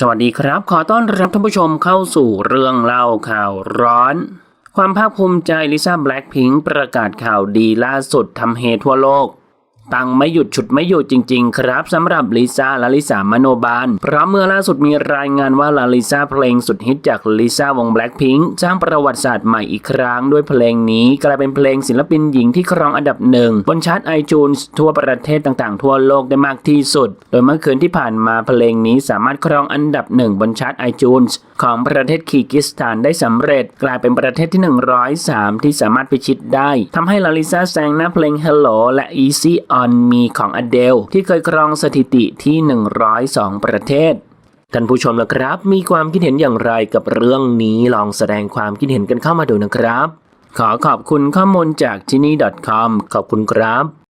สวัสดีครับ ขอต้อนรับท่านผู้ชมเข้าสู่เรื่องเล่าข่าวร้อน ความภาคภูมิใจลิซ่าแบล็คพิงค์ประกาศข่าวดีล่าสุดทำเฮทั่วโลก ตังไม่หยุดฉุดไม่หยุดจริง ๆ ครับสำหรับลิซ่าและลิซ่ามโนบาล เพราะเมื่อล่าสุดมีรายงานว่าลาลิซ่าเพลงสุดฮิตจากลิซ่าวงแบล็คพิงค์สร้างประวัติศาสตร์ใหม่อีกครั้งด้วยเพลงนี้กลายเป็นเพลงศิลปินหญิงที่ครองอันดับหนึ่งบนชาร์ตไอจูนทั่วประเทศต่างๆ ทั่วโลกได้มากที่สุด โดยเมื่อคืนที่ผ่านมาเพลงนี้สามารถครองอันดับหนึ่งบนชาร์ตไอจูนของประเทศคีร์กิสถานได้สำเร็จ กลายเป็นประเทศที่ 103 ที่สามารถพิชิตได้ทำให้ลาลิซ่าแซงหน้าเพลง Hello และ Easy on Me ของ Adele ที่เคยครองสถิติที่ 102 ประเทศ ท่านผู้ชมนะครับ มีความคิดเห็นอย่างไรกับเรื่องนี้ลองแสดงความคิดเห็นกันเข้ามาดูนะครับ ขอขอบคุณข้อมูลจากที่นี่ .com ขอบคุณครับ